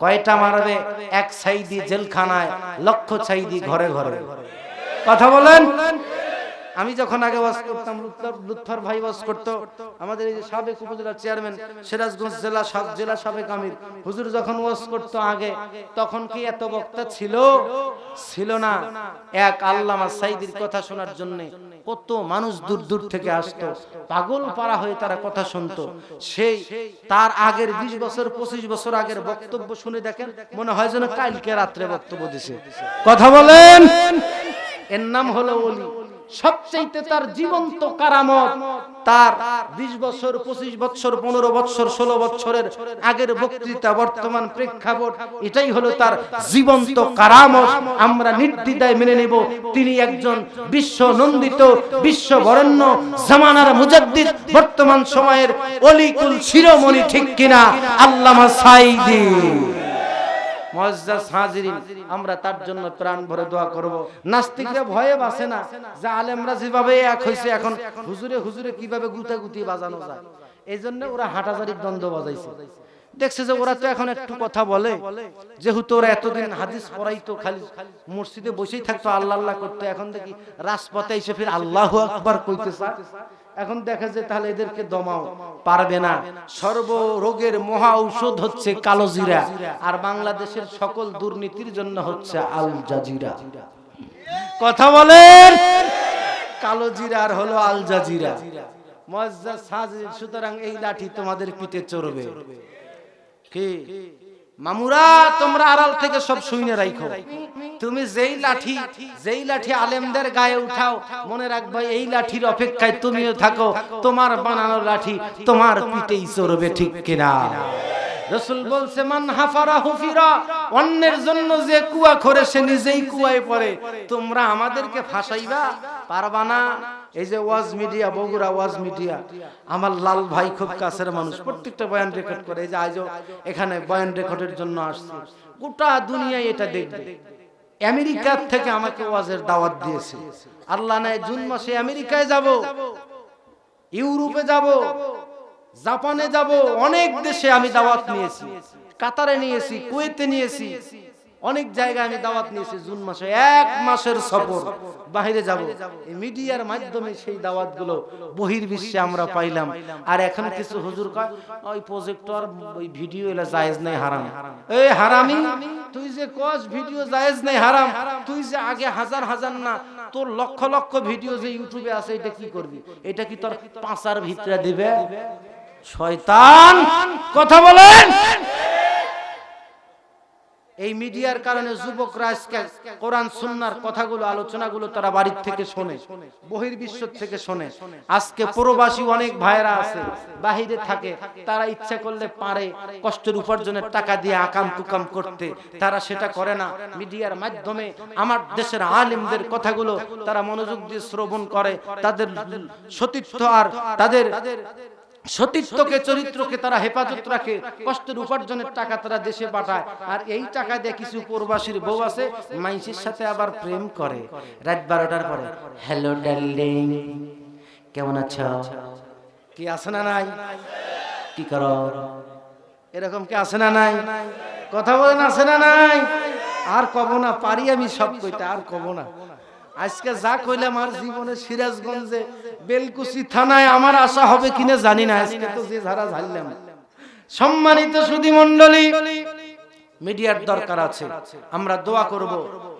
কয়টা মারবে? এক সাইদি জেলখানায় লক্ষ সাইদি ঘরে ঘরে। কথা বলেন? আমি যখন আগে ওয়াজ করতাম, লুৎফর- ভাই ওয়াজ করতো, আমাদের এই যে সাবেক উপজেলার চেয়ারম্যান সিরাজগঞ্জ জেলা জেলা সাবেক আমির। হুজুর যখন ওয়াজ করতো আগে, তখন কি এত বক্তা ছিল? ছিল না। এক আল্লামা সাইদির কথা শোনার জন্য কত মানুষ দূর দূর থেকে আসতো। পাগল পাড়া হয়ে তারা কথা শুনতো। সেই তার আগের ২০ বছর, পঁচিশ বছর আগের বক্তব্য শুনে দেখেন, মনে হয় যেন কালকে রাত্রে বক্তব্য দিছে। কথা বলেন! এর নাম হলো ওলি। সবচাইতে তার জীবন্ত কারামত তার বিশ বছর, পঁচিশ বছর, পনেরো বছর, ষোলো বছরের আগের বক্তৃতা, বর্তমান প্রেক্ষাপট, এটাই হলো তার জীবন্ত কারামত। আমরা নির্দ্বিধায় মেনে নেব, তিনি একজন বিশ্ব নন্দিত বিশ্ব বরেণ্য জামানার মুজাদ্দিদ, বর্তমান সময়ের অলিকুল শিরোমণি ঠিক কিনা? আল্লামা সাইদি আমরা তার জন্য প্রাণ ভরে দোয়া করব। নাস্তিকরা ভয়ে বাসে না, যে আলেমরা যেভাবে এক হয়েছে এখন, হুজুরে হুজুরে কীভাবে গুতা গুতি বাজানো যায়? এই জন্য ওরা হাটাজারির দ্বন্দ্ব বাজাইছে। দেখছে যে ওরা তো এখন একটু কথা বলে। যেহেতু ওরা এতদিন হাদিস পড়াইতো, খালি মসজিদে বসেই থাকতো, আল্লাহ আল্লাহ করতো, এখন দেখি রাজপথে এসে ফির আল্লাহ আকবার কইতেছে। এখন দেখা যায় তাহলে এদেরকে দমাও, পারবে না। সর্ব রোগের মহা ঔষধ হচ্ছে কালোজিরা আর বাংলাদেশের সকল দুর্নীতির জন্য হচ্ছে আল জাজিরা। কথা বলেন, কালো জিরা আর হলো আল জাজিরা। মুআজ্জাজ সাজ সুতরাং এই লাঠি তোমাদের পিঠে চড়বে। মামুরা, তোমরা আড়াল থেকে সব শুইনে রাখো তুমি যেই লাঠি যেই লাঠি আলেমদের গায়ে উঠাও, মনে রাখবে এই লাঠির অপেক্ষায় তুমিও থাকো, তোমার বানানো লাঠি তোমার পিঠেই চড়বে ঠিক কিনা। রসুল বলছে, মান হাফারা হুফিরা অন্যের জন্য যে কুয়া করে সে নিজেই কুয়ায় পড়ে। তোমরা আমাদেরকে ফাঁসাইবা? পারবা না? এই যে ওয়াজ মিডিয়া, বগুড়া ওয়াজ মিডিয়া, আমার লাল ভাই খুব কাছের মানুষ, প্রত্যেকটা বয়ান রেকর্ড করে, এই যে আজও এখানে বয়ান রেকর্ডের জন্য আসছে। গোটা দুনিয়ায় এটা দেখবে। আমেরিকার থেকে আমাকে ওয়াজের দাওয়াত দিয়েছে। আল্লাহ নাই জুন মাসে আমেরিকায় যাব, ইউরোপে যাব, জাপানে যাব, অনেক দেশে আমি দাওয়াত নিয়েছি। কাতারে নিয়েছি, কুয়েতে নিয়েছি। অনেক জায়গায় আমি দাওয়াত নিয়েছি জুন মাসে। এক মাসের সফর। বাইরে যাব। এই মিডিয়ার মাধ্যমে সেই দাওয়াতগুলো বহির্বিশ্বে আমরা পাইলাম। আর এখন কিছু হুজুর কয়, ওই প্রজেক্টর ওই ভিডিও এলা জায়েজ নাই, হারাম। এই হারামি, তুই যে কস ভিডিও জায়েজ নাই, হারাম। তুই যে আগে হাজার হাজার না, তোর লক্ষ লক্ষ ভিডিও যে ইউটিউবে আছে, এটা কি করবি? এটা কি তোর পাঁচার ভিতরে দিবে? শয়তান, কথা বলেন! এই মিডিয়ার কারণে যুবকরা আজকে কোরআন, সুন্নার কথাগুলো, আলোচনাগুলো তারা বাড়ির থেকে শোনে, বহির্বিশ্ব থেকে শোনে। আজকে প্রবাসী অনেক ভাইরা আছে, বাহিরে থাকে, তারা ইচ্ছা করলে পারে কষ্টের উপার্জনের টাকা দিয়ে আকাম কুকাম করতে। তারা সেটা করে না। মিডিয়ার মাধ্যমে আমার দেশের আলিমদের কথাগুলো তারা মনোযোগ দিয়ে শ্রবণ করে, তাদের সতীর্থ আর তাদের সতীত্বকে চরিত্রকে তারা হেফাজত রাখে কষ্টের উপার্জনের টাকা তারা দেশে পাঠায়। আর এই টাকা দিয়ে কিছু প্রবাসীর বউ আছে মাইসির সাথে আবার প্রেম করে। রাত বারোটার পরে হ্যালো ডার্লিং কেমন আছো? কি আছে না নাই? কি করো? এরকম কি আছে না নাই? কথা বলেন আছে না নাই? আর কব না পারি আমি সব কইতে আর কব না। আজকে যা কইলাম আর জীবনে সিরাজগঞ্জে, বেলকুচি থানায় আমার আশা হবে কিনা জানি না, আজকে তো যে ধারা ঝাড়লাম। সম্মানিত সুধী মন্ডলী মিডিয়ার দরকার আছে। আমরা দোয়া করব,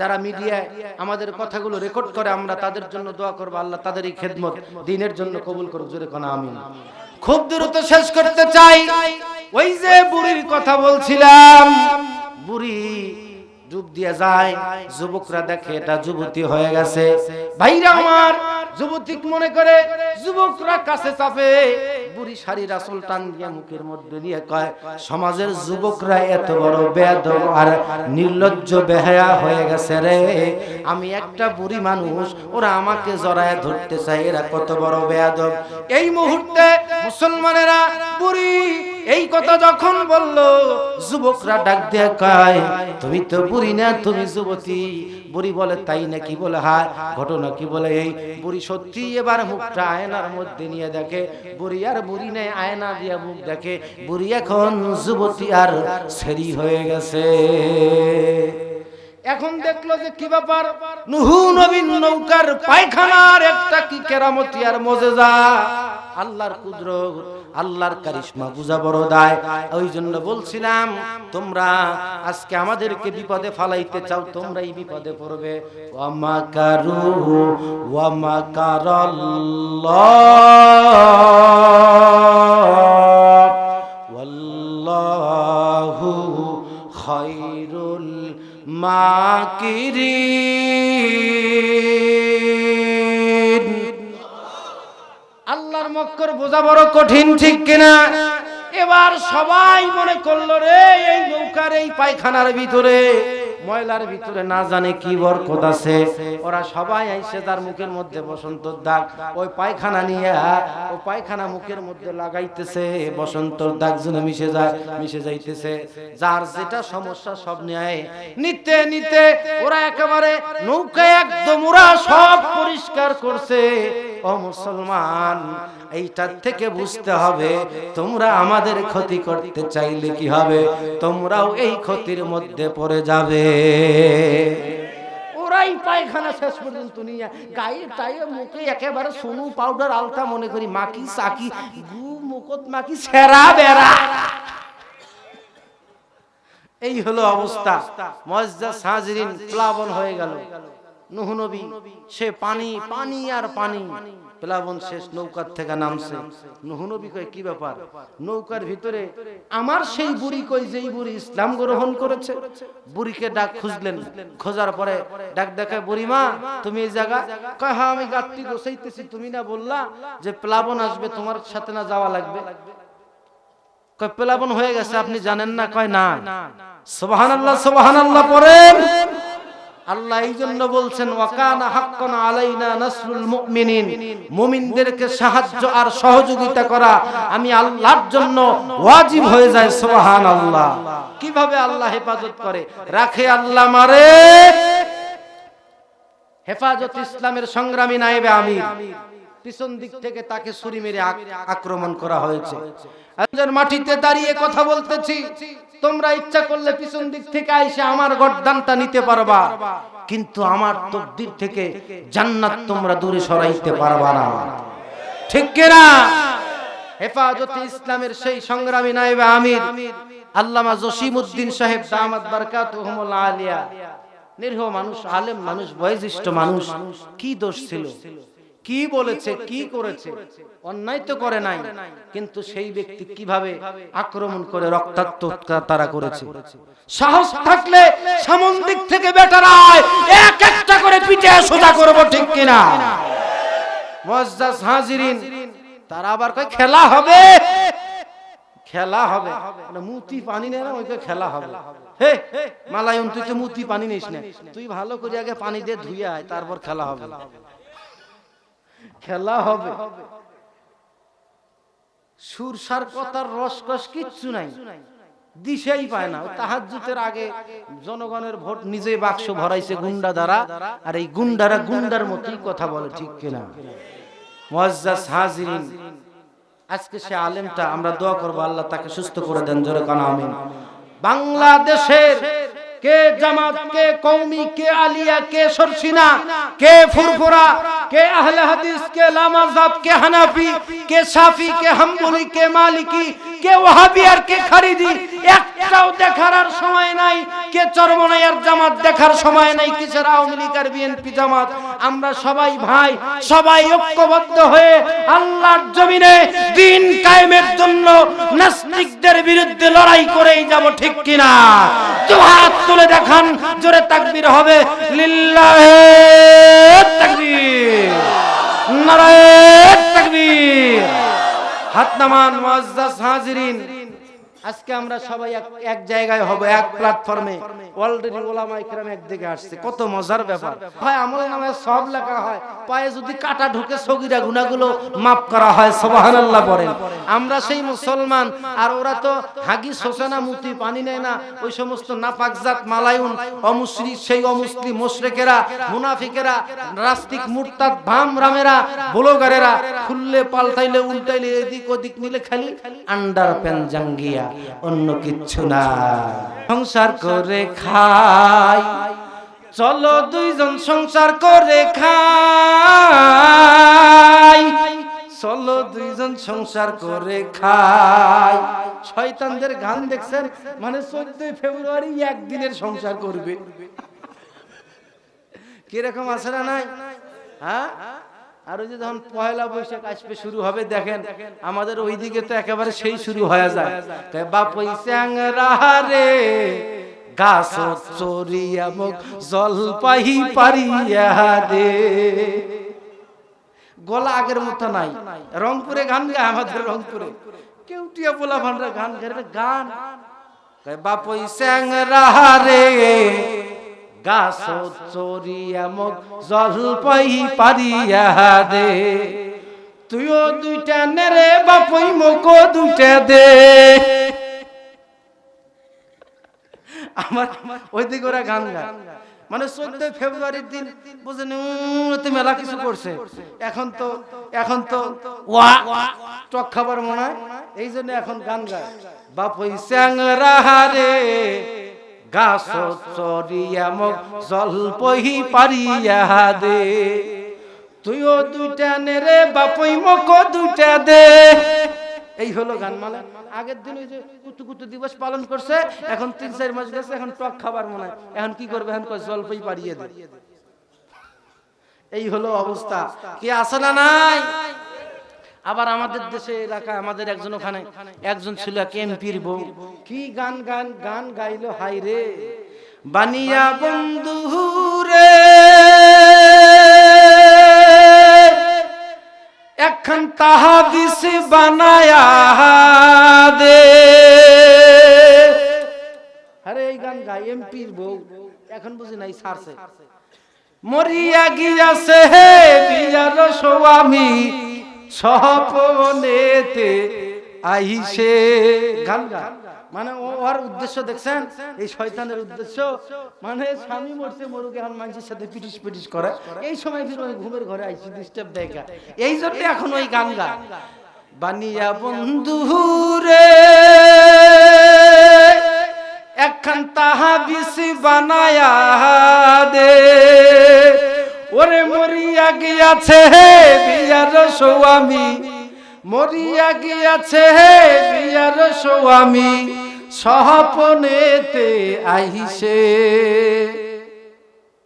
যারা মিডিয়ায় আমাদের কথাগুলো রেকর্ড করে, আমরা তাদের জন্য দোয়া করব, আল্লাহ তাদের এই খেদমত দিনের জন্য কবুল করুক, জোরে কোন, আমিন। খুব দ্রুত শেষ করতে চাই। ওই যে বুড়ির কথা বলছিলাম, বুড়ি ডুব দিয়ে যায়, যুবকরা দেখে এটা যুবতী হয়ে গেছে। ভাইরা আমার, যুবতী মনে করে, যুবকরা কাছে চাপে বুড়ি শাড়ির আসল টান দিয়ে মুখের মধ্যে দিয়ে কয় সমাজের যুবকরা এত বড় বেদ আর নির্লজ্জ বেহায়া হয়ে গেছে রে। আমি একটা বুড়ি মানুষ ওরা আমাকে জড়ায় ধরতে চাই এরা কত বড় বেয়াদব। এই মুহূর্তে মুসলমানেরা বুড়ি এই কথা যখন বলল যুবকরা ডাক দিয়ে কয় তুমি তো বুড়ি না তুমি যুবতী। বুড়ি বলে, তাই না কি বলে? হায়, ঘটনা কি বলে এই? বুড়ি সত্যি এবার মুখটা আয়নার মধ্যে নিয়ে দেখে, বুড়ি আর বুড়ি নেই, আয়না দিয়া মুখ দেখে। বুড়ি এখন যুবতী আর সেরি হয়ে গেছে। এখন দেখল যে কি ব্যাপার? নুহু নবীন নৌকার পায়খানার একটা কি কেরামতি আর মজেজা। আল্লাহর কুদরত, আল্লাহর কারিশমা বুঝা বড় দায়। ওই জন্য বলছিলাম, তোমরা আজকে আমাদেরকে বিপদে ফালাইতে চাও তোমরা এই বিপদে পড়বে। ওয়ামা কারু আল্লাহর মক্কর বোঝা বড় কঠিন, ঠিক কিনা? এবার সবাই মনে করল রে, এই নৌকার এই পায়খানার ভিতরে ময়লার ভিতরে না জানে কি বরকত আছে। ওরা সবাই আইসে তার মুখের মধ্যে বসন্ত দাগ। ওই পায়খানা নিয়ে ও পায়খানা মুখের মধ্যে লাগাইতেছে বসন্তর দাগ যেন মিশে যায়, মিশে যাইতেছে। যার যেটা সমস্যা সব নেয় নিতে নিতে ওরা একেবারে নৌকা একদম ওরা সব পরিষ্কার করছে। ও মুসলমান এইটার থেকে বুঝতে হবে, তোমরা আমাদের ক্ষতি করতে চাইলে কি হবে? তোমরাও এই ক্ষতির মধ্যে পড়ে যাবে। এই হলো অবস্থা। সাজরিন প্লাবন হয়ে গেল। নুহ নবী, সে পানি পানি আর পানি। প্লাবন শেষ নৌকার থেকে নামছে। নুহ নবী কয় কি ব্যাপার? নৌকার ভিতরে আমার সেই বুড়ি কই যেই বুড়ি ইসলাম গ্রহণ করেছে? বুড়িকে ডাক খুঁজলেন। খোঁজার পরে ডাক দেখে বুড়ি মা তুমি এই জায়গা? কয় হ্যাঁ আমি গাত্তি গোসাইতেছি। তুমি না বললা যে প্লাবন আসবে তোমার সাথে না যাওয়া লাগবে? কয় প্লাবন হয়ে গেছে আপনি জানেন না? কয় না। সুবহান আল্লাহ সুবহান আল্লাহ পড়েন। আল্লাহ এই জন্য বলছেন, ওয়াকানা হাক্কান আলাইনা নাসরুল মুমিনিন। মুমিনদেরকে সাহায্য আর সহযোগিতা করা আমি আল্লাহর জন্য ওয়াজিব হয়ে যায়, সুবহানাল্লাহ। কীভাবে আল্লাহ হেফাজত করে? রাখে আল্লাহ মারে। হেফাজত ইসলামের সংগ্রামী নায়েবে আমির। পিছন দিক থেকে তাকে ছুরি মেরে আক্রমণ করা হয়েছে। একজন মাটিতে দাঁড়িয়ে কথা বলতেছি তোমরা ইচ্ছা করলে পিছন দিক থেকে আইসে আমার গর্দানটা নিতে পারবা কিন্তু আমার তকদির থেকে জান্নাত তোমরা দূরে সরাইতে পারবা না। ঠিক কিনা হেফাজতে ইসলামের সেই সংগ্রামী নায়েবে আমির আল্লামা জসিমউদ্দিন সাহেব দামাত বারকাতুহুমুল আলিয়া। নিরীহ মানুষ আলেম মানুষ বয়োজ্যেষ্ঠ মানুষ কি দোষ ছিল? কি বলেছে, কি করেছে? অন্যায় তো করে নাই, কিন্তু সেই ব্যক্তি কীভাবে আক্রমণ করে রক্তাক্ত তারা করেছে? সাহস থাকলে সামন দিক থেকে বেটারায় এক একটা করে পিঠে সোজা করব ঠিক কিনা? মজ্জাজ হাজিরিন, তারা আবার কয়, খেলা হবে। খেলা হবে। মানে মুতি পানি নেয় না ওইকে খেলা হবে। মালায়ন, তুই তো মুতি পানি নিস না। তুই ভালো করে আগে পানি দিয়ে ধুয়ে আয়, তারপর খেলা হবে। খেলা হবে। সুরসার কথার রসকস কিচ্ছু নাই। দিশেই পায় না। তাহাজ্জুতের আগে জনগণের ভোট নিজে বাক্স ভরাইছে গুন্ডা দ্বারা, আর এই গুন্ডারা গুন্ডার মতোই কথা বলে, ঠিক কিনা? মুআজ্জাজ হাজিরিন, আজকে সে আলেমটা, আমরা দোয়া করব, আল্লাহ তাকে সুস্থ করে দেন, জোরে কানা, আমিন। বাংলাদেশের কে জামাত, কে কৌমি কে আলিয়া, কে সরসিনা, কে ফুরফুরা, কে আহলে হাদিস, কে লামাজাব কে হানাফি, কে সাফি কে হাম্বলি, কে মালিকি, কে ওয়াহাবি আর কে খারিদি, একটাও দেখার আর সময় নাই। কে চরমনাই আর জামাত দেখার সময় নাই। কিসের আওয়ামী লীগ আর বিএনপি জামাত? আমরা সবাই ভাই, সবাই ঐক্যবদ্ধ হয়ে আল্লাহর জমিনে দিন কায়েমের জন্য নাস্তিকদের বিরুদ্ধে লড়াই করেই যাব ঠিক কিনা? দু হাত তুলে দেখান জোরে তাকবির হবে। লিল্লাহে তাকবীর। নারায়ণ হাত নামান মুআজ্জাজ হাজিরিন। আজকে আমরা সবাই এক- জায়গায় হব, এক প্ল্যাটফর্মে অলরেডি ওলামা ইকরাম একদিকে আসছে। কত মজার ব্যাপার। ভাই আমল নামে সব লেখা হয়, পায়ে যদি কাটা ঢুকে সগিরা গুনাগুলো মাফ করা হয়, সুবহানাল্লাহ বলেন আমরা সেই মুসলমান, আর ওরা তো হাগি, শোষণা, মুতি, পানি নেয় না। ওই সমস্ত নাপাকজাত মালায়ুন, অমুসলিম, সেই অমুসলিম মুশরিকেরা, মুনাফিকেরা রাস্তিক মুরতাদ, ভাম রামেরা, ব্লগারেরা, খুললে, পাল্টাইলে, উল্টাইলে, এদিক ওদিক নিলে খালি আন্ডার প্যান জাঙ্গিয়া। অন্য কিচ্ছু না। সংসার করে খাই। চলো দুইজন সংসার করে খাই। চলো দুইজন সংসার করে খাই। শয়তানদের গান দেখছেন? মানে চোদ্দই ফেব্রুয়ারি একদিনের সংসার করবে। কীরকম আছে না নাই? হ্যাঁ? আর ওই যে যখন পয়লা বৈশাখ আসবে, শুরু হবে, দেখেন, আমাদের ওইদিকে তো একেবারে সেই শুরু হয়ে যায়। বাপই রে গাছ চরিয়া গলা আগের মতো নাই। রংপুরে গান গায় আমাদের রংপুরে। কেউ টিয়া পোলা ভান্ডা গান। গায় গান বাপই রে গাছ চরিয়া মুখ জলপাই পারিয়া দে তুইও দুইটা নেরে বাপই মুখ দুইটা দে। আমার ওইদিকে ওরা গান গায়। মানে চোদ্দ ফেব্রুয়ারির দিন বুঝেন মেলা কিছু করছে। এখন তো এখন তো ওয়া টক খাবার মনে এই জন্য এখন গান গায়। বাপই স্যাংরা রে গাছ চরিয়া মুখ জলপহি পারিয়া দে। তুইও দুইটা নে রে, বাপই মুখ দুইটা দে। এই হলো গান মানে। আগের দিন ওই যে কুতু কুতু দিবস পালন করছে, এখন তিন চার মাস গেছে, এখন টক খাবার মনে হয়। এখন কি করবে? এখন জলপাই পারিয়ে দে। এই হলো অবস্থা। কি আছে না নাই? আবার আমাদের দেশে এলাকায় আমাদের একজন ওখানে, একজন ছিল এক এমপির বউ। কি গান গান গান গাইলো? হাই রে। বানিয়া বন্ধু রে এখন তাহাদিস বানায়া দে। আরে এই গান গাই এমপির বউ। এখন বুঝি নাই, সারছে। মরিয়া গিয়াছে হে বিয়ার স্বামী সপনেতে আইসে গান গান মানে ওর উদ্দেশ্য দেখছেন? এই শয়তানের উদ্দেশ্য। মানে স্বামী মরছে, মরুকে এখন মানুষের সাথে পিটিস পিটিস করে। এই সময় ফির ঘুমের ঘরে আইসি ডিস্টার্ব দেখা এই জন্য এখন ওই গান গান বানিয়া বন্ধু রে একখান তাহা বিসি বানায়া দে। ওরে মরিয়া গিয়াছে হে বিয়ার সোয়ামী। মরিয়া গিয়াছে হে বিয়ার সোয়ামী। সহপনেতে আইসে।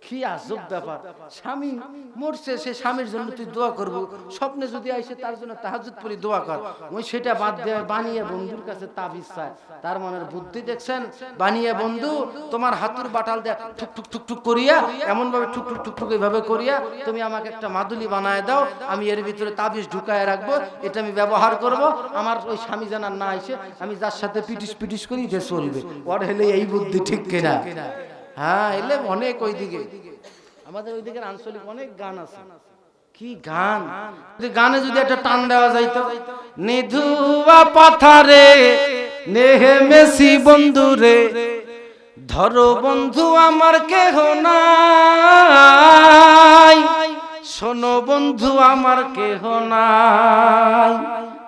কি আজব ব্যাপার? স্বামী মরছে, সে স্বামীর জন্য তুই দোয়া করব। স্বপ্নে যদি আইসে তার জন্য তাহাজুদ পরি দোয়া কর। ওই সেটা বাদ দেয় বানিয়ে বন্ধুর কাছে তাবিজ চায়। তার মনের বুদ্ধি দেখছেন? বানিয়ে বন্ধু, তোমার হাতুর বাটাল দেয় ঠুক ঠুক ঠুক ঠুক করিয়া এমন ভাবে ঠুক ঠুক ঠুক ঠুক এইভাবে করিয়া, তুমি আমাকে একটা মাদুলি বানায় দাও। আমি এর ভিতরে তাবিজ ঢুকায় রাখব। এটা আমি ব্যবহার করব। আমার ওই স্বামী জানার না এসে আমি যার সাথে পিটিস পিটিস করি যে চলবে। ওর হলে এই বুদ্ধি ঠিক কিনা? হ্যাঁ এলে অনেক ওইদিকে। আমাদের ওইদিকে আঞ্চলিক অনেক গান আছে। কি গান? গানে যদি একটা টান দেওয়া যাইতো। নিধুয়া পাথারে নেহে মেসি বন্ধু রে ধরো বন্ধু আমার কেহ নাই। শোনো বন্ধু আমার কেহ নাই।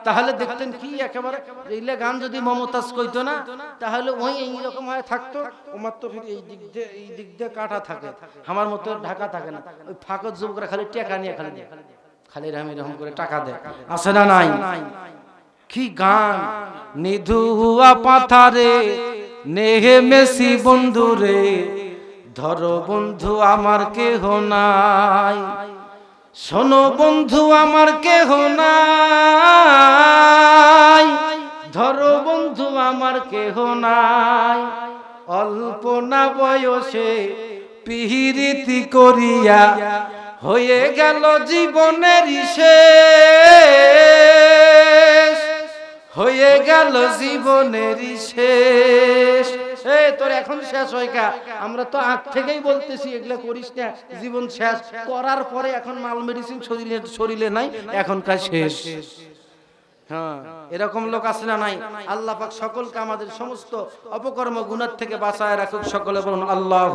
তাহলে দেখতেন কি একেবারে? এইলে গান যদি মমতাজ কইতো না, তাহলে ওই এইরকম হয়ে থাকতো। ওমার তো এই দিক দিয়ে, এই দিক দিয়ে কাটা থাকে। আমার মতো ঢাকা থাকে না। ওই ফাঁকত যুবকরা খালি টেকা নিয়ে খালি। খালি রাম এরকম করে টাকা দেয়। আছে না নাই? কি গান? নিধুয়া পাথারে, নেহে মেসি বন্ধু রে ধরো বন্ধু আমার কেহ নাই। শোনো বন্ধু, আমার কেহ নাই। ধরো বন্ধু, আমার কেহ নাই। অল্প না বয়সে পিহিরিতি করিয়া হয়ে গেল জীবনের শেষ। হয়ে গেল জীবনের শেষ। এই তোর এখন শেষ হয় কা? আমরা তো আগ থেকেই বলতেছি, এগুলা করিস না, জীবন শেষ। করার পরে এখন মাল মেডিসিন শরীরে শরীরে নাই এখনকার শেষ। হ্যাঁ এরকম লোক না নাই? আল্লাহ সকলকে আমাদের সমস্ত অপকর্ম গুণার থেকে বাঁচায় রাখুক সকলে বলুন আল্লাহ